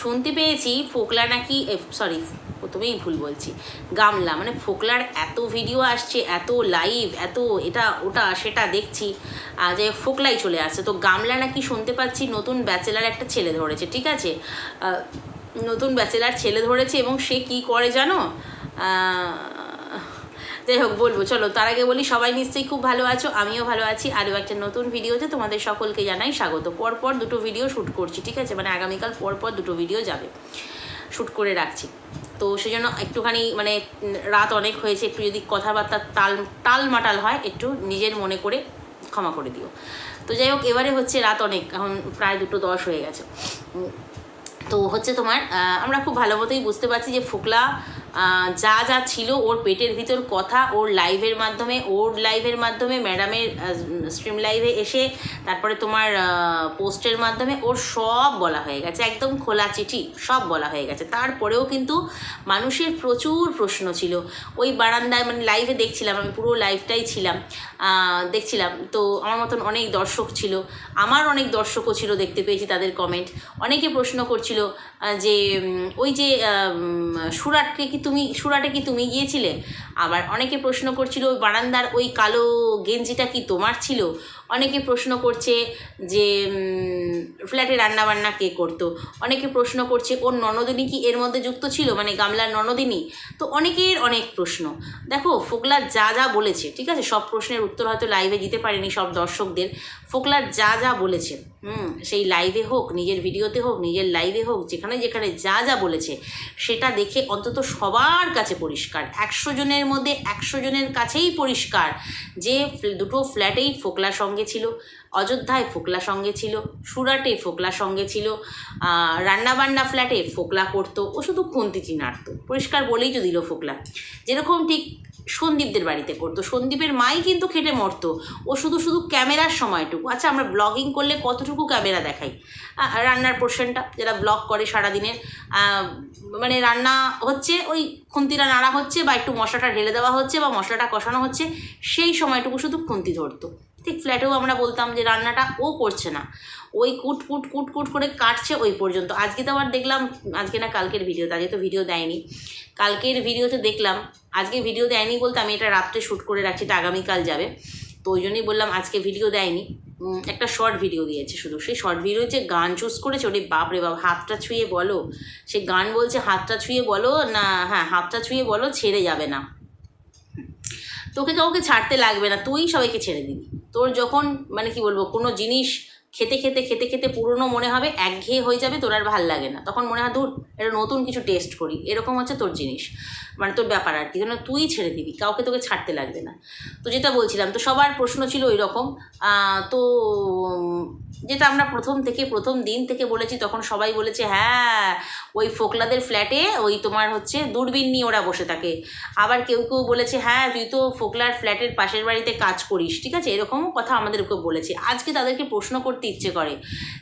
শুনতে পেয়েছি ফোকলা নাকি সরি প্রথমেই ভুল বলছি, গামলা মানে ফোকলার এত ভিডিও আসছে, এত লাইভ এত এটা, ওটা, সেটা দেখছি যে ফোকলাই চলে আসছে। তো গামলা নাকি শুনতে পাচ্ছি নতুন ব্যাচেলার একটা ছেলে ধরেছে, ঠিক আছে? নতুন ব্যাচেলার ছেলে ধরেছে এবং সে কি করে জানো? যাই হোক, বলব, চলো, তার আগে বলি, সবাই নিশ্চয়ই খুব ভালো আছো, আমিও ভালো আছি, আরও একটা নতুন ভিডিওতে তোমাদের সকলকে জানাই স্বাগত। পরপর দুটো ভিডিও শ্যুট করছি, ঠিক আছে? মানে আগামীকাল পরপর দুটো ভিডিও যাবে শ্যুট করে রাখছি। তো সেজন্য একটুখানি মানে রাত অনেক হয়েছে, একটু যদি কথাবার্তা তাল টাল মাটাল হয়, একটু নিজের মনে করে ক্ষমা করে দিও। তো যাই হোক, এবারে হচ্ছে রাত অনেক, এখন প্রায় দুটো দশ হয়ে গেছে। তো হচ্ছে তোমার আমরা খুব ভালো মতোই বুঝতে পারছি যে ফোকলা যা যা ছিল ওর পেটের ভিতর কথা ওর লাইভের মাধ্যমে, ওর লাইভের মাধ্যমে ম্যাডামের স্ট্রিম লাইভে এসে, তারপরে তোমার পোস্টের মাধ্যমে ওর সব বলা হয়ে গেছে, একদম খোলা চিঠি, সব বলা হয়ে গেছে। তারপরেও কিন্তু মানুষের প্রচুর প্রশ্ন ছিল। ওই বারান্দায় মানে লাইভে দেখছিলাম, আমি পুরো লাইভটাই ছিলাম। দেখছিলাম, তো আমার মতন অনেক দর্শক ছিল। আমার অনেক দর্শকও ছিল, দেখতে পেয়েছি তাদের কমেন্ট অনেকে প্রশ্ন করছিল যে ওই যে সুরাটকে কি তুমি সুরাটে কি তুমি গিয়েছিলে? আবার অনেকে প্রশ্ন করছিল, বারান্দার ওই কালো গেঞ্জিটা কি তোমার ছিল? অনেকে প্রশ্ন করছে যে ফ্ল্যাটে রান্নাবান্না কে করতো? অনেকে প্রশ্ন করছে, ওর ননদিনী কি এর মধ্যে যুক্ত ছিল? মানে গামলার ননদিনী? তো অনেকের অনেক প্রশ্ন। দেখো ফোকলা যা যা বলেছে, ঠিক আছে? সব প্রশ্নের উত্তর হয়তো লাইভে দিতে পারেনি সব দর্শকদের। ফোকলার যা যা বলেছে, হুম, সেই লাইভে হোক, নিজের ভিডিওতে হোক, নিজের লাইভে হোক, যেখানে যেখানে যা যা বলেছে, সেটা দেখে অন্তত সবার কাছে পরিষ্কার। একশো জনের মধ্যে একশো জনের কাছেই পরিষ্কার। যে দুটো ফ্ল্যাটেই ফোকলা সঙ্গে ছিল, অযোধ্যায় ফোকলা সঙ্গে ছিল, সুরাটে ফোকলা সঙ্গে ছিল রান্নাবান্না ফ্ল্যাটে ফোকলা করতো ও শুধু খুন্তিচি নাড়তো পরিষ্কার বলেই তো দিল ফোকলা। যেরকম ঠিক সন্দীপদের বাড়িতে করতো। সন্দীপের মাই কিন্তু খেটে মরতো। ও শুধু শুধু ক্যামেরার সময়টুকু। আচ্ছা আমরা ব্লগিং করলে কতটুকু ক্যামেরা দেখাই? রান্নার পোর্শনটা যারা ব্লগ করে সারাদিনের মানে রান্না হচ্ছে, ওই খুন্তিটা নাড়া হচ্ছে বা একটু মশলাটা ঢেলে দেওয়া হচ্ছে বা মশলাটা কষানো হচ্ছে, সেই সময়টুকু শুধু খুন্তি ধরতো। ঠিক ফ্ল্যাটেও আমরা বলতাম যে রান্নাটা ও করছে না। ওই কুট কুট কুট কুট করে কাটছে ওই পর্যন্ত। আজকে তো আবার দেখলাম, আজকে না কালকের ভিডিও আজকে তো ভিডিও দেয়নি। কালকের ভিডিওতে দেখলাম, আজকে ভিডিও দেয়নি বলতে আমি এটা রাত্রে শ্যুট করে রাখছি, এটা আগামীকাল যাবে। তো ওই জন্যই বললাম আজকে ভিডিও দেয়নি। একটা শর্ট ভিডিও দিয়েছে শুধু। সেই শর্ট ভিডিও যে গান চুজ করেছে, ওরে বাপরে বাপ, হাতটা ছুঁয়ে বলো। সে গান বলছে, হাতটা ছুঁয়ে বলো না হ্যাঁ হাতটা ছুঁয়ে বলো, ছেড়ে যাবে না। তোকে কাউকে ছাড়তে লাগবে না, তুই সবাইকে ছেড়ে দিবি। তোর যখন মানে কি বলব, কোনো জিনিস খেতে খেতে খেতে খেতে পুরনো মনে হবে, একঘেয়ে হয়ে যাবে, তোর আর ভালো লাগে না। তখন মনে হয় দূর এটা নতুন কিছু টেস্ট করি। এরকম হচ্ছে তোর জিনিস। মানে তোর ব্যাপার আর কি। যেন তুই ছেড়ে দিবি, কাউকে তোকে ছাড়তে লাগবে না। তো যেটা বলছিলাম, তো সবার প্রশ্ন ছিল ওই রকম তো, যেটা আমরা প্রথম থেকে, প্রথম দিন থেকে বলেছি, তখন সবাই বলেছে হ্যাঁ ওই ফোকলাদের ফ্ল্যাটে ওই তোমার হচ্ছে দূরবীন নিয়ে ওরা বসে থাকে। আবার কেউ কেউ বলেছে হ্যাঁ তুই তো ফোকলার ফ্ল্যাটের পাশের বাড়িতে কাজ করিস, ঠিক আছে? এরকমও কথা আমাদেরকে বলেছে। আজকে তাদেরকে প্রশ্ন করতে ইচ্ছে করে।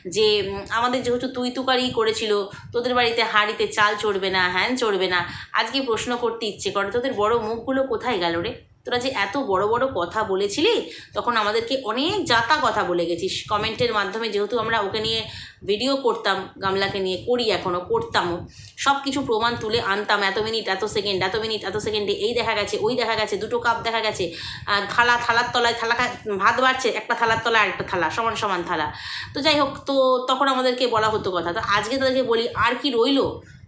যে আমাদের যেহেতু তুই তুকারি করেছিল, তোদের বাড়িতে হাঁড়িতে চাল চড়বে না, হ্যান চড়বে না, আজকে প্রশ্ন করতে ইচ্ছে করে, তোদের বড় মুখগুলো কোথায় গেল রে? তোরা যে এত বড় বড় কথা বলেছিলি, তখন আমাদেরকে অনেক যাতা কথা বলে গেছিস। কমেন্টের মাধ্যমে যেহেতু আমরা ওকে নিয়ে ভিডিও করতাম, গামলাকে নিয়ে করি এখনও করতামও। সব কিছু প্রমাণ তুলে আনতাম, এত মিনিট এত সেকেন্ড এত মিনিট এত সেকেন্ডে এই দেখা গেছে, ওই দেখা গেছে, দুটো কাপ দেখা গেছে থালা, থালার তলায়, থালা ভাত বাড়ছে, একটা থালার তলায় আরেকটা থালা, সমান সমান থালা। তো যাই হোক, তো তখন আমাদেরকে বলা হতো কথা। তো আজকে তাদেরকে বলি, আর কি রইল?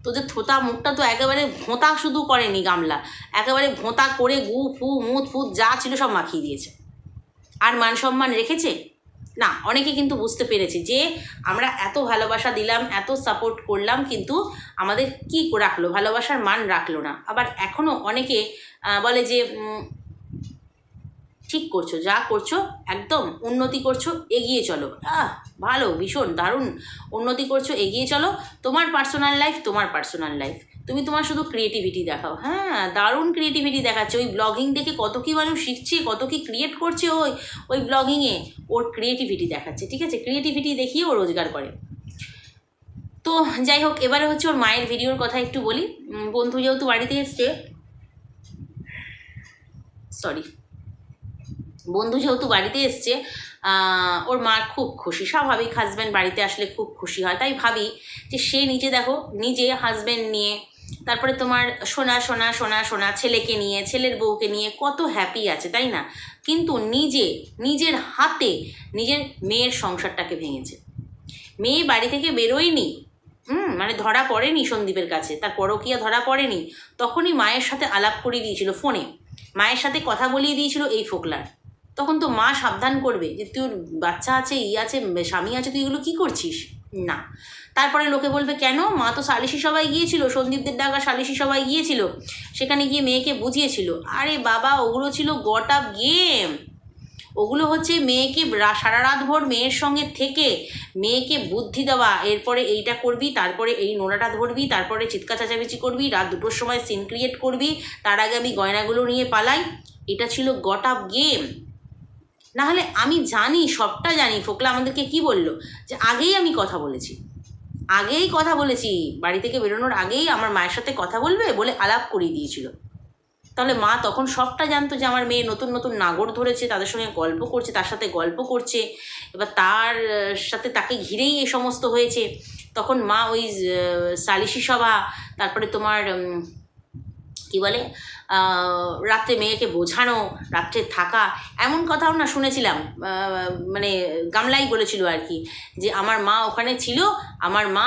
তোদের থোতা মুখটা তো একেবারে ভোঁতা শুধু করেনি গামলা। একেবারে ভোঁতা করে গু, ফু, মুত, ফুত যা ছিল সব মাখিয়ে দিয়েছে। আর মান সম্মান রেখেছে? না, অনেকে কিন্তু বুঝতে পেরেছে যে আমরা এত ভালোবাসা দিলাম, এত সাপোর্ট করলাম, কিন্তু আমাদের কি রাখল? ভালোবাসার মান রাখল না। আবার এখনও অনেকে বলে যে ঠিক করছ, যা করছ, একদম উন্নতি করছ, এগিয়ে চলো। আহ, ভালো, ভীষণ, দারুণ। উন্নতি করছ, এগিয়ে চলো। তোমার পার্সোনাল লাইফ তোমার পার্সোনাল লাইফ তুমি তোমার শুধু ক্রিয়েটিভিটি দেখাও। হ্যাঁ দারুণ ক্রিয়েটিভিটি দেখাচ্ছে। ওই ব্লগিং দেখে কত কি মানুষ শিখছে, কত কি ক্রিয়েট করছে ওই ওই ব্লগিংয়ে ওর ক্রিয়েটিভিটি দেখাচ্ছে, ঠিক আছে? ক্রিয়েটিভিটি দেখিয়ে ও রোজগার করে। তো যাই হোক, এবারে হচ্ছে ওর মায়ের ভিডিওর কথা একটু বলি। বন্ধু যেহেতু বাড়িতে এসছে সরি বন্ধু যেহেতু বাড়িতে এসছে ওর মা খুব খুশি। স্বাভাবিক হাজব্যান্ড বাড়িতে আসলে খুব খুশি হয়। তাই ভাবি যে সে নিজে দেখো, নিজে হাজব্যান্ড নিয়ে, তারপরে তোমার সোনা সোনা সোনা সোনা, ছেলেকে নিয়ে, ছেলের বউকে নিয়ে কত হ্যাপি আছে, তাই না? কিন্তু নিজে, নিজের হাতে নিজের মেয়ের সংসারটাকে ভেঙেছে। মেয়ে বাড়ি থেকে বেরোয়নি, হুম মানে ধরা পড়েনি সন্দীপের কাছে, তার পরকিয়া ধরা পড়েনি, তখনই মায়ের সাথে আলাপ করিয়ে দিয়েছিল ফোনে। মায়ের সাথে কথা বলিয়ে দিয়েছিল এই ফোকলার। তখন তো মা সাবধান করবে যে, তোর বাচ্চা আছে, ই আছে, স্বামী আছে, তুই এগুলো কী করছিস? না। তারপরে লোকে বলবে, কেন? মা তো সালিশি সবাই গিয়েছিল, সন্দীপদের ডাকা সালিশি সবাই গিয়েছিল, সেখানে গিয়ে মেয়েকে বুঝিয়েছিল। আরে বাবা, ওগুলো ছিল গট আপ গেম। ওগুলো হচ্ছে মেয়েকে সারা রাত ভোর মেয়ের সঙ্গে থেকে মেয়েকে বুদ্ধি দেওয়া। এরপরে এইটা করবি, তারপরে এই নোড়াটা ধরবি, তারপরে চিৎকার চেঁচামেচি করবি, রাত দুটোর সময় সিন ক্রিয়েট করবি, তার আগে আমি গয়নাগুলো নিয়ে পালাই। এটা ছিল গট আপ গেম। নাহলে আমি জানি, সবটা জানি। ফোকলা আমাদেরকে কি বলল? যে আগেই আমি কথা বলেছি। আগেই কথা বলেছি। বাড়ি থেকে বেরোনোর আগেই আমার মায়ের সাথে কথা বলবে বলে আলাপ করিয়ে দিয়েছিল। তাহলে মা তখন সবটা জানতো যে আমার মেয়ে নতুন নতুন নাগর ধরেছে, তাদের সঙ্গে গল্প করছে, তার সাথে গল্প করছে, এবার তার সাথে তাকে ঘিরেই এ সমস্ত হয়েছে। তখন মা ওই সালিশি সভা, তারপরে তোমার কি বলে রাত্রে মেয়েকে বোঝানো, রাত্রে থাকা, এমন কথাও না শুনেছিলাম মানে গামলাই বলেছিল আর কি, যে আমার মা ওখানে ছিল, আমার মা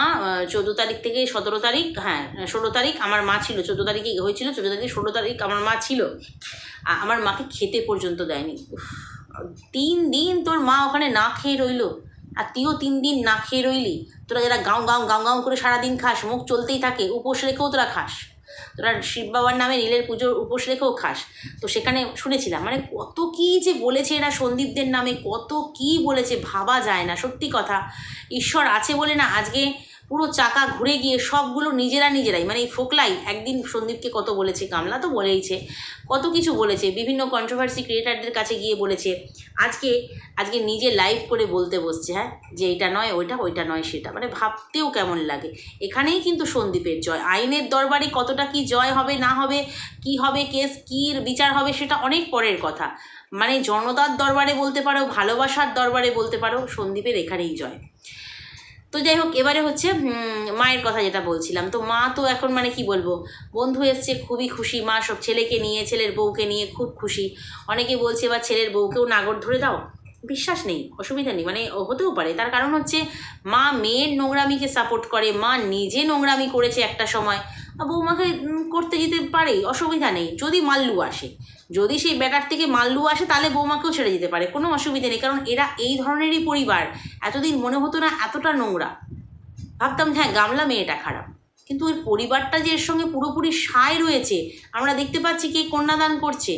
চোদ্দ তারিখ থেকে সতেরো তারিখ হ্যাঁ ষোলো তারিখ আমার মা ছিল, চোদ্দ তারিখে হয়েছিল, চোদ্দ তারিখ ষোলো তারিখ আমার মা ছিল আমার মাকে খেতে পর্যন্ত দেয়নি তিন দিন তোর মা ওখানে না খেয়ে রইল, আর তুইও তিন দিন না খেয়ে রইলি, তোরা যারা গাঁও গাঁও গাঁও গাঁও করে সারাদিন খাস, মুখ চলতেই থাকে, উপোস রেখেও তোরা খাস। তোরা শিব বাবার নামে নীলের পুজোর উপোস রেখেও খাস। তো সেখানে শুনেছিলাম মানে কত কি যে বলেছে এরা সন্দীপদের নামে, কত কি বলেছে, ভাবা যায় না, সত্যি কথা। ঈশ্বর আছে বলে না, আজকে পুরো চাকা ঘুরে গিয়ে সবগুলো নিজেরা নিজেরাই মানে এই ফোকলাই, একদিন সন্দীপকে কত বলেছে কামলা তো বলেইছে, কত কিছু বলেছে, বিভিন্ন কন্ট্রোভার্সি ক্রিয়েটারদের কাছে গিয়ে বলেছে, আজকে আজকে নিজে লাইভ করে বলতে বসছে হ্যাঁ যে এটা নয়, ওইটা ওইটা নয়, সেটা মানে ভাবতেও কেমন লাগে। এখানেই কিন্তু সন্দীপের জয়, আইনের দরবারে কতটা কি জয় হবে, না হবে, কি হবে কেস, কী বিচার হবে সেটা অনেক পরের কথা। মানে জনতার দরবারে বলতে পারো, ভালোবাসার দরবারে বলতে পারো, সন্দীপের এখানেই জয়। তো যাই হোক এবারে হচ্ছে মায়ের কথা যেটা বলছিলাম। তো মা তো এখন মানে কি বলব, বন্ধু এসছে, খুবই খুশি। মা সব ছেলেকে নিয়ে, ছেলের বউকে নিয়ে খুব খুশি। অনেকে বলছে, এবার ছেলের বউকেও নাগর ধরে দাও। বিশ্বাস নেই, অসুবিধা নেই মানে হতেও পারে। তার কারণ হচ্ছে, মা মেয়ের নোংরামিকে সাপোর্ট করে, মা নিজে নোংরামি করেছে একটা সময়। বৌমাকে করতে যেতে পারে অসুবিধা নেই। যদি মাল্লু আসে যদি সেই ব্যাটার থেকে মাল্লু আসে, তাহলে বৌমাকেও ছেড়ে যেতে পারে। কোনো অসুবিধে নেই, কারণ এরা এই ধরনেরই পরিবার। এতদিন মনে হতো না এতটা নোংরা। ভাবতাম হ্যাঁ গামলা মেয়েটা খারাপ। কিন্তু ওই পরিবারটা যে এর সঙ্গে পুরোপুরি সায় রয়েছে, আমরা দেখতে পাচ্ছি কে কন্যাদান করছে।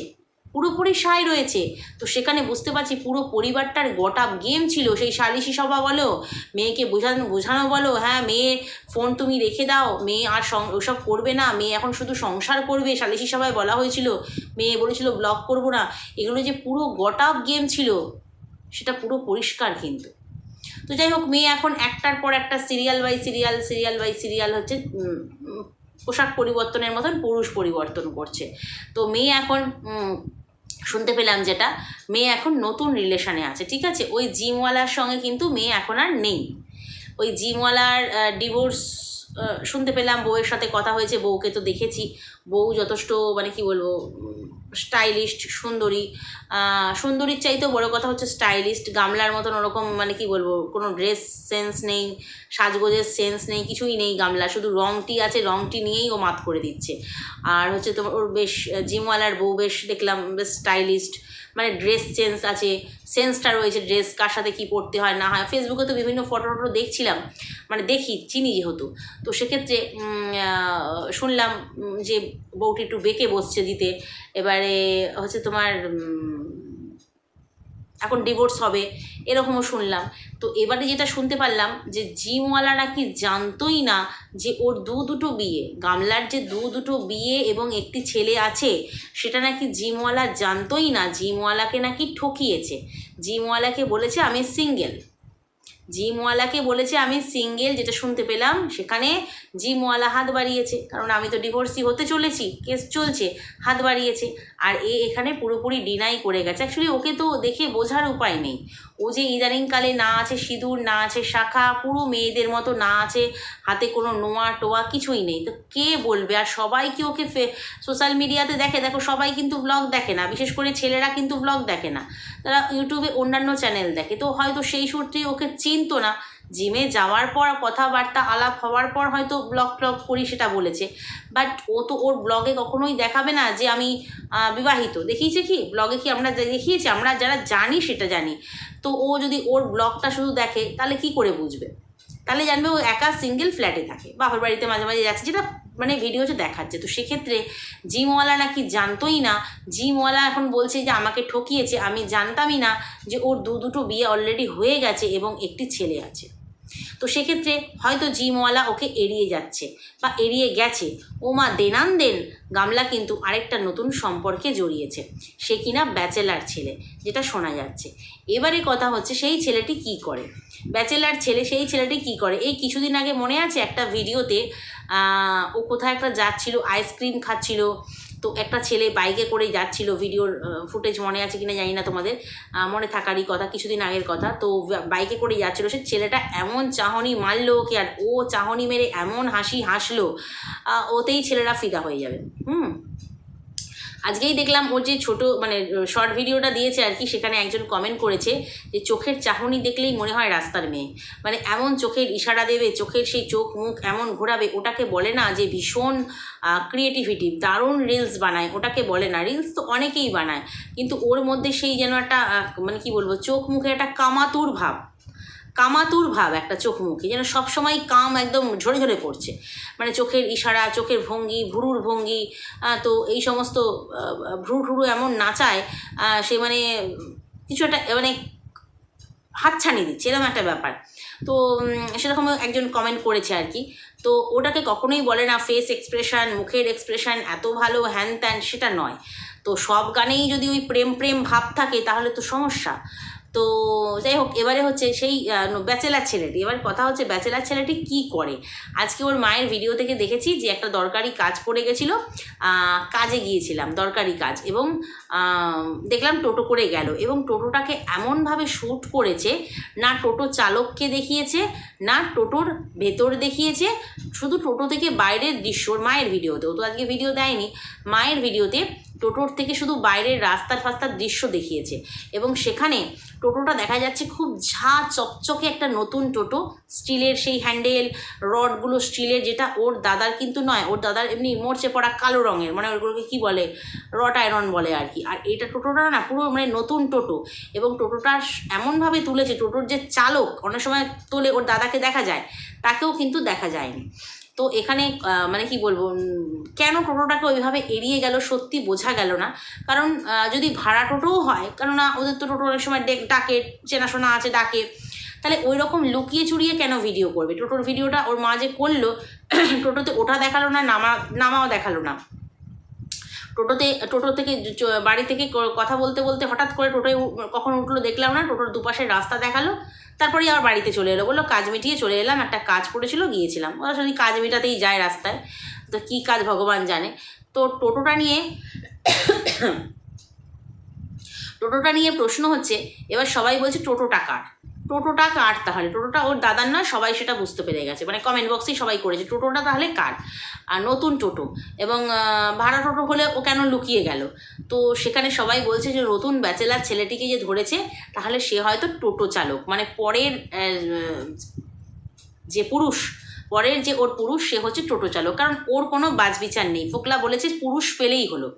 পুরোপুরি সায় রয়েছে। তো সেখানে বুঝতে পারছি পুরো পরিবারটার গোটা গেম ছিল। সেই সালিশি সভা বলো, মেয়েকে বোঝানো বোঝানো বলো হ্যাঁ মেয়ে ফোন তুমি রেখে দাও, মেয়ে আর ওসব করবে না, মেয়ে এখন শুধু সংসার করবে, সালিশি সভায় বলা হয়েছিল, মেয়ে বলেছিল ব্লগ করব না। এগুলো যে পুরো গোটা গেম ছিল, সেটা পুরো পরিষ্কার কিন্তু। তো যাই হোক, মেয়ে এখন একটার পর একটা serial by serial serial by serial হচ্ছে পোশাক পরিবর্তনের মতন পুরুষ পরিবর্তন করছে। তো মেয়ে এখন শুনতে পেলাম যেটা। মেয়ে এখন নতুন রিলেশনে আছে, ঠিক আছে? ওই জিমওয়ালার সঙ্গে কিন্তু মেয়ে এখন আর নেই। ওই জিমওয়ালার ডিভোর্স শুনতে পেলাম, বউয়ের সাথে কথা হয়েছে, বউকে তো দেখেছি। বউ যথেষ্ট মানে কি বলব স্টাইলিস্ট, সুন্দরী। সুন্দরীর চাইতেও বড় কথা হচ্ছে স্টাইলিস্ট। গামলার মতন ওরকম মানে কি বলব, কোনো ড্রেস সেন্স নেই, সাজগোজের সেন্স নেই, কিছুই নেই গামলা শুধু রংটি আছে, রংটি নিয়েই ও মাত করে দিচ্ছে। আর হচ্ছে তোমার ওর বেশ জিমওয়ালার বউ বেশ দেখলাম বেশ স্টাইলিস্ট। মানে ড্রেস সেন্স আছে সেন্সটা রয়েছে ড্রেস কার সাথে কী পরতে হয়, না হয়। ফেসবুকে তো বিভিন্ন ফটো টটো দেখছিলাম মানে দেখি, চিনি যেহেতু। তো সেক্ষেত্রে শুনলাম যে বউটি একটু বেঁকে বসছে দিতে। এবারে হচ্ছে তোমার এখন ডিভোর্স হবে, এরকমও শুনলাম। তো এবারে যেটা শুনতে পারলাম যে জিমওয়ালা নাকি জানতোই না যে ওর দু দুটো বিয়ে, গামলার যে দু দুটো বিয়ে এবং একটি ছেলে আছে, সেটা নাকি জিমওয়ালা জানতোই না, জিমওয়ালাকে নাকি ঠকিয়েছে। জিমওয়ালাকে বলেছে, আমি সিঙ্গেল জিমওয়ালাকে বলেছে আমি সিঙ্গেল যেটা শুনতে পেলাম, সেখানে জিমওয়ালা হাত বাড়িয়েছে। কারণ আমি তো ডিভোর্সি হতে চলেছি কেস চলছে, হাত বাড়িয়েছে। আর এ এখানে পুরোপুরি ডিনাই করে গেছে। অ্যাকচুয়ালি ওকে তো দেখে বোঝার উপায় নেই। ও যে ইদানিংকালে না আছে সিঁদুর, না আছে শাখা, পুরো মেয়েদের মতো না আছে, হাতে কোনো নোয়া টোয়া কিছুই নেই। তো কে বলবে? আর সবাই কি ওকে ফে সোশ্যাল মিডিয়াতে দেখে? দেখো, সবাই কিন্তু ব্লগ দেখে না। বিশেষ করে ছেলেরা কিন্তু ব্লগ দেখে না। তারা ইউটিউবে অন্যান্য চ্যানেল দেখে। তো হয়তো সেই সূত্রেই ওকে চিনতো না। জিমে যাওয়ার পর কথাবার্তা, আলাপ হওয়ার পর হয়তো ব্লগ ট্লগ করি সেটা বলেছে। বাট ও তো ওর ব্লগে কখনোই দেখাবে না যে আমি বিবাহিত। দেখিয়েছে কি? ব্লগে কি আমরা দেখিয়েছি? আমরা যারা জানি সেটা জানি। তো ও যদি ওর ব্লগটা শুধু দেখে, তাহলে কি করে বুঝবে? তাহলে জানবে ও একা সিঙ্গেল ফ্ল্যাটে থাকে। বাপের বাড়িতে মাঝে মাঝে যাচ্ছে। যেটা মানে ভিডিওতে দেখাচ্ছে। তো সেক্ষেত্রে জিমওয়ালা নাকি জানতোই না। জিমওয়ালা এখন বলছে যে, আমাকে ঠকিয়েছে। আমি জানতামই না যে ওর দু দুটো বিয়ে অলরেডি হয়ে গেছে এবং একটি ছেলে আছে। তো সেক্ষেত্রে হয়তো জিমওয়ালা ওকে এড়িয়ে যাচ্ছে বা এড়িয়ে গেছে। ও মা দেনান দেন গামলা কিন্তু আরেকটা নতুন সম্পর্কে জড়িয়েছে। সে কিনা ব্যাচেলার ছেলে, যেটা শোনা যাচ্ছে। এবারে কথা হচ্ছে সেই ছেলেটি কি করে? ব্যাচেলার ছেলে, সেই ছেলেটি কি করে? এই কিছুদিন আগে মনে আছে একটা ভিডিওতে ও কোথায় একটা যাচ্ছিল আইসক্রিম খাচ্ছিল তো একটা ছেলে বাইকে করে যাচ্ছিল ভিডিওর ফুটেজ মনে আছে কিনা জানি না তোমাদের মনে থাকারই কথা, কিছুদিন আগের কথা, তো বাইকে করে যাচ্ছিল। সে ছেলেটা এমন চাহনি মারলো কি আর ও চাহনি মেরে এমন হাসি হাসলো ওতেই ছেলেরা ফিদা হয়ে যাবে, হুম? আজকেই দেখলাম ওর যে ছোট মানে শর্ট ভিডিওটা দিয়েছে আর কি, সেখানে একজন কমেন্ট করেছে যে চোখের চাহনি দেখলেই মনে হয় রাস্তার মেয়ে। মানে এমন চোখের ইশারা দেবে, চোখের সেই চোখ মুখ এমন ঘোরাবে, ওটাকে বলে না যে ভীষণ ক্রিয়েটিভিটি দারুণ রিলস বানায়, ওটাকে বলে না। রিলস তো অনেকেই বানায়, কিন্তু ওর মধ্যে সেই যেন একটা মানে কি বলব, চোখ মুখে একটা কামাতুর ভাব। কামাতুর ভাব, একটা চোখ মুখে, যেন সবসময় কাম একদম ঝরে ঝরে পড়ছে। মানে চোখের ইশারা, চোখের ভঙ্গি, ভুরুর ভঙ্গি তো এই সমস্ত ভ্রু ঠুরু এমন নাচায় সে মানে কিছু একটা মানে হাতছানি দিচ্ছে, এরকম একটা ব্যাপার। তো সেরকম একজন কমেন্ট করেছে আর কি। তো ওটাকে কখনোই বলে না ফেস এক্সপ্রেশন মুখের এক্সপ্রেশন এত ভালো হ্যান ত্যান সেটা নয়। তো সব গানেই যদি ওই প্রেম প্রেম ভাব থাকে, তাহলে তো সমস্যা। তো যাই হোক, এবারে হচ্ছে সেই ব্যাচেলার ছেলেটি, এবার কথা হচ্ছে ব্যাচেলার ছেলেটি কি করে? আজকে ওর মায়ের ভিডিও থেকে দেখেছি যে একটা দরকারি কাজ পড়ে গেছিল কাজে গিয়েছিলাম, দরকারি কাজ এবং দেখলাম টোটো করে গেল এবং টোটোটাকে এমনভাবে শ্যুট করেছে, না টোটো চালককে দেখিয়েছে, না টোটোর ভেতর দেখিয়েছে, শুধু টোটো থেকে বাইরের দৃশ্য মায়ের ভিডিওতে ও তো আজকে ভিডিও দেয়নি, মায়ের ভিডিওতে টোটোর থেকে শুধু বাইরের রাস্তার ফাস্তার দৃশ্য দেখিয়েছে এবং সেখানে টোটোটা দেখা যাচ্ছে খুব ঝা চকচকে একটা নতুন টোটো। স্টিলের সেই হ্যান্ডেল, রডগুলো স্টিলের, যেটা ওর দাদার কিন্তু নয়, ওর দাদার এমনি মরচে পড়া কালো রঙের মানে ওগুলোকে কী বলে রট আয়রন বলে আর কি। আর এটা টোটোটা না পুরো মানে নতুন টোটো এবং টোটোটা এমনভাবে তুলেছে, টোটোর যে চালক অনেক সময় তোলে ওর দাদাকে দেখা যায়, তাকেও কিন্তু দেখা যায়নি। তো এখানে মানে কি বলব কেন টোটোটাকে ওইভাবে এড়িয়ে গেল সত্যি বোঝা গেল না। কারণ যদি ভাড়া টোটোও হয়, কেননা ওদের তো টোটো অনেক সময় ডেক- ডাকে চেনাশোনা আছে, ডাকে। তাহলে ওই রকম লুকিয়ে চুরিয়ে কেন ভিডিও করবে? টোটোর ভিডিওটা ওর মা যে করল, টোটোতে ওঠা দেখাল না, নামা, নামাও দেখাল না। টোটোতে, টোটো থেকে বাড়ি থেকে কথা বলতে বলতে হঠাৎ করে টোটোয় কখন উঠল দেখলাম না, টোটোর দুপাশে রাস্তা দেখাল। তারপরেই আবার বাড়িতে চলে এলো, বলল কাজ মিটিয়ে চলে এলাম, একটা কাজ পড়েছিল গিয়েছিলাম। ওরা শুনি কাজ মেটাতেই যায় রাস্তায়। তো কী কাজ ভগবান জানে। তো টোটোটা নিয়ে টোটোটা নিয়ে প্রশ্ন হচ্ছে, এবার সবাই বলছে টোটোটা কার? টোটোটা কার তাহলে? টোটোটা ওর দাদার নয়, সবাই সেটা বুঝতে পেরে গেছে। মানে কমেন্ট বক্সেই সবাই করেছে, টোটোটা তাহলে কার? আর নতুন টোটো। এবং ভাড়া টোটো হলে ও কেন লুকিয়ে গেল? তো সেখানে সবাই বলছে যে, নতুন ব্যাচেলার ছেলেটিকে যে ধরেছে, তাহলে সে হয়তো টোটো চালক। মানে পরের যে পুরুষ, পরের যে ওর পুরুষ, সে হচ্ছে টোটো চালক। কারণ ওর কোনো বাজ বিচার নেই। ফোকলা বলেছে পুরুষ পেলেই হলো।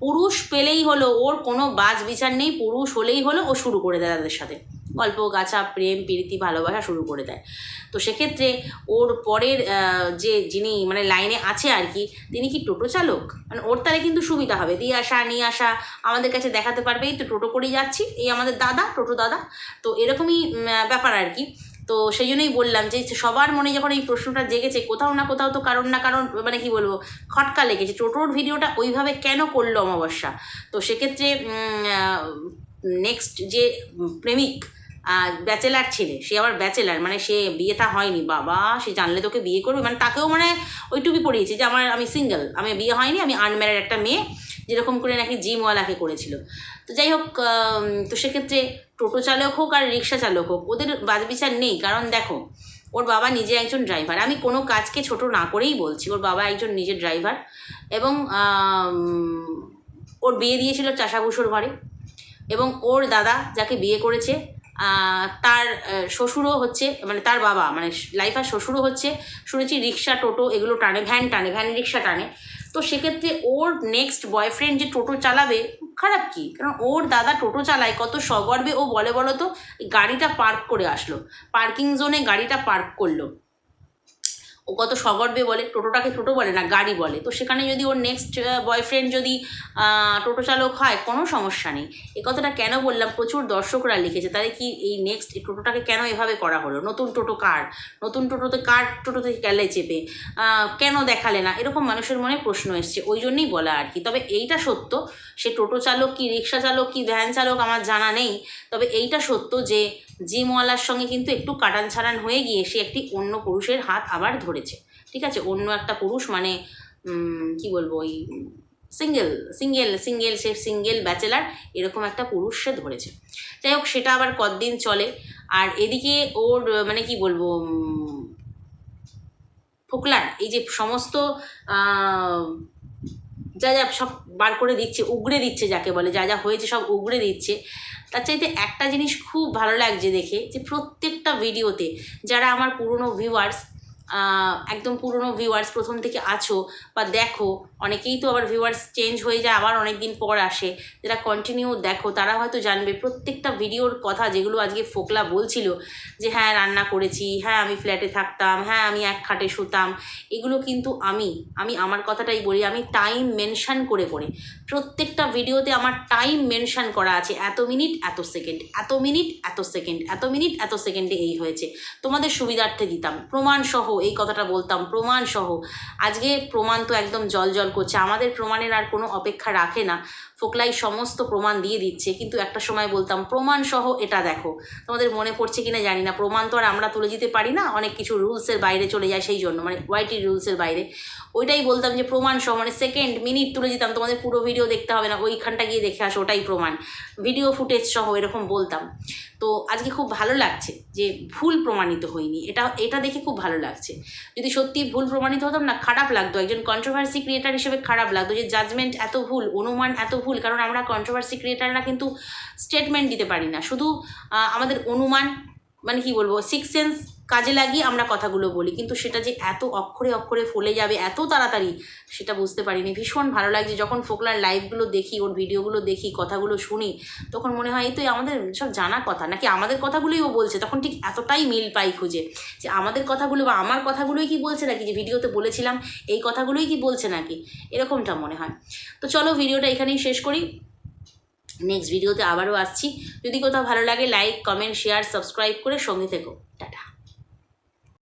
পুরুষ পেলেই হলো, ওর কোনো বাজ বিচার নেই, পুরুষ হলেই হলো, ও শুরু করে দেয় তাদের সাথে। গল্প, গাছা, প্রেম, প্রীতি, ভালোবাসা শুরু করে দেয়। তো সেক্ষেত্রে ওর পরের যে যিনি মানে লাইনে আছে আর কি, তিনি কি টোটো চালক? মানে ওর তাহলে কিন্তু সুবিধা হবে। দিয়ে আসা, নিয়ে আসা, আমাদের কাছে দেখাতে পারবে, এই তো টোটো করেই যাচ্ছি, এই আমাদের দাদা, টোটো দাদা। তো এরকমই ব্যাপার আর কি। তো সেই জন্যই বললাম যে সবার মনে যখন এই প্রশ্নটা জেগেছে, কোথাও না কোথাও তো কারণ না কারণ মানে কি বলব, খটকা লেগেছে। টোটোর ভিডিওটা ওইভাবে কেন করল অমাবস্যা? তো সেক্ষেত্রে নেক্সট যে প্রেমিক ব্যাচেলার ছেলে, সে আবার ব্যাচেলার মানে সে বিয়েটা হয়নি, বাবা, সে জানলে তোকে বিয়ে করবে মানে তাকেও মানে ওইটুকুই পড়িয়েছে যে আমার, আমি সিঙ্গেল আমি বিয়ে হয়নি, আমি আনম্যারেড একটা মেয়ে, যেরকম করে নাকি জিমওয়ালাকে করেছিল। তো যাই হোক তো সেক্ষেত্রে টোটো চালক হোক আর রিক্সা চালক হোক, ওদের বাদ বিচার নেই, কারণ দেখো, ওর বাবা নিজে একজন ড্রাইভার আমি কোনো কাজকে ছোট না করেই বলছি, ওর বাবা একজন নিজের ড্রাইভার এবং ওর বিয়ে দিয়েছিল চাষাভুষোর ঘরে এবং ওর দাদা যাকে বিয়ে করেছে তার শ্বশুরও হচ্ছে মানে তার বাবা মানে লাইফার শ্বশুরও হচ্ছে, শুনেছি রিক্সা, টোটো এগুলো টানে, ভ্যান টানে, ভ্যান রিক্সা টানে। তো সেক্ষেত্রে ওর নেক্সট বয়ফ্রেন্ড যে টোটো চালাবে, খারাপ কি? কারণ ওর দাদা টোটো চালায়, কত সগর্বে ও বলে বলো তো গাড়িটা পার্ক করে আসলো। পার্কিং জোনে গাড়িটা পার্ক করল। ও কত সগর্বে বলে, টোটোটাকে টোটো বলে না, গাড়ি বলে। তো সেখানে যদি ওর নেক্সট বয়ফ্রেন্ড যদি টোটো চালক হয়, কোনো সমস্যা নেই। এ কথাটা কেন বললাম? প্রচুর দর্শকরা লিখেছে। তাহলে কি এই নেক্সট এই টোটোটাকে কেন এভাবে করা হলো? নতুন টোটো কার? নতুন টোটোতে কার টোটোতে গেলে চেপে? কেন দেখালে না? এরকম মানুষের মনে প্রশ্ন এসছে। ওই জন্যই বলা আর কি। তবে এইটা সত্য, সে টোটো চালক কি, রিক্সা চালক কি, ভ্যান চালক আমার জানা নেই। তবে এইটা সত্য যে জিমওয়ালার সঙ্গে কিন্তু একটু কাটান ছাড়ান হয়ে গিয়ে সে একটি অন্য পুরুষের হাত আবার ধরেছে। ঠিক আছে? অন্য একটা পুরুষ মানে কি বলব, ওই সিঙ্গেল সিঙ্গেল সিঙ্গেল, সে সিঙ্গেল ব্যাচেলার এরকম একটা পুরুষ সে ধরেছে। যাই হোক, সেটা আবার কতদিন চলে? আর এদিকে ওর মানে কি বলব ফোকলার এই যে সমস্ত যা যা সব বার করে দিচ্ছে, উগড়ে দিচ্ছে যাকে বলে, যা যা হয়েছে সব উগড়ে দিচ্ছে। তার চাইতে একটা জিনিস খুব ভালো লাগছে দেখে যে প্রত্যেকটা ভিডিওতে যারা আমার পুরনো ভিউয়ার্স একদম পুরনো ভিউয়ার্স প্রথম থেকে আছো বা দেখো, অনেকেই তো আবার ভিউয়ার্স চেঞ্জ হয়ে যায়, আবার অনেক দিন পর আসে। যারা কন্টিনিউ দেখো, তারা হয়তো জানবে প্রত্যেকটা ভিডিওর কথা যেগুলো আজকে ফোকলা বলছিল, যে হ্যাঁ রান্না করেছি হ্যাঁ আমি ফ্ল্যাটে থাকতাম হ্যাঁ আমি এক খাটে শুতাম। এগুলো কিন্তু আমি আমি আমার কথাটাই বলি, আমি টাইম মেনশান করে করে। প্রত্যেকটা ভিডিওতে আমার টাইম মেনশান করা আছে, এত মিনিট এত সেকেন্ড এত মিনিট এত সেকেন্ড এত মিনিট এত সেকেন্ডে এই হয়েছে। তোমাদের সুবিধার্থে দিতাম। প্রমাণ সহ এই কথাটা বলতাম প্রমাণ সহ আজকে প্রমাণ তো একদম জল জল করছে। আমাদের প্রমাণের আর কোনো অপেক্ষা রাখে না। ফোকলাই সমস্ত প্রমাণ দিয়ে দিচ্ছে। কিন্তু একটা সময় বলতাম প্রমাণ সহ এটা দেখো। তোমাদের মনে পড়ছে কিনা জানি না। প্রমাণ তো আর আমরা তুলে দিতে পারি না। অনেক কিছু রুলসের বাইরে চলে যায় সেই জন্য। মানে ওয়াইটি রুলসের বাইরে। ওইটাই বলতাম যে প্রমাণ সহ মানে সেকেন্ড মিনিট তুলে দিতাম। তোমাদের পুরো ভিডিও দেখতে হবে না। ওইখানটা গিয়ে দেখে আসো, ওটাই প্রমাণ। ভিডিও ফুটেজ সহ এরকম বলতাম। তো আজকে খুব ভালো লাগছে যে, ভুল প্রমাণিত হয়নি। এটা এটা দেখে খুব ভালো লাগছে। যদি সত্যি ভুল প্রমাণিত হতাম না, খারাপ লাগতো। একজন কন্ট্রোভার্সি ক্রিয়েটার হিসেবে খারাপ লাগতো যে জাজমেন্ট এত ভুল, অনুমান এত ভুল, কারণ আমরা কন্ট্রোভার্সি ক্রিয়েটাররা কিন্তু স্টেটমেন্ট দিতে পারি না। শুধু আমাদের অনুমান মানে কি বলব সিক্স সেন্স কাজে লাগিয়ে আমরা কথাগুলো বলি। কিন্তু সেটা যে এত অক্ষরে অক্ষরে ফলে যাবে, এত তাড়াতাড়ি, সেটা বুঝতে পারিনি। ভীষণ ভালো লাগছে যখন ফোকলার লাইভগুলো দেখি, ওর ভিডিওগুলো দেখি, কথাগুলো শুনি, তখন মনে হয়, এই তো আমাদের সব জানা কথা। নাকি আমাদের কথাগুলোই ও বলছে, তখন ঠিক এতটাই মিল পাই খুঁজে, যে আমাদের কথাগুলো বা আমার কথাগুলোই কি বলছে নাকি? যে ভিডিওতে বলেছিলাম, এই কথাগুলোই কি বলছে নাকি? এরকমটা মনে হয়। তো চলো ভিডিওটা এখানেই শেষ করি। নেক্সট ভিডিওতে আবারও আসছি। যদি কোথাও ভালো লাগে লাইক কমেন্ট শেয়ার সাবস্ক্রাইব করে সঙ্গে থেকো।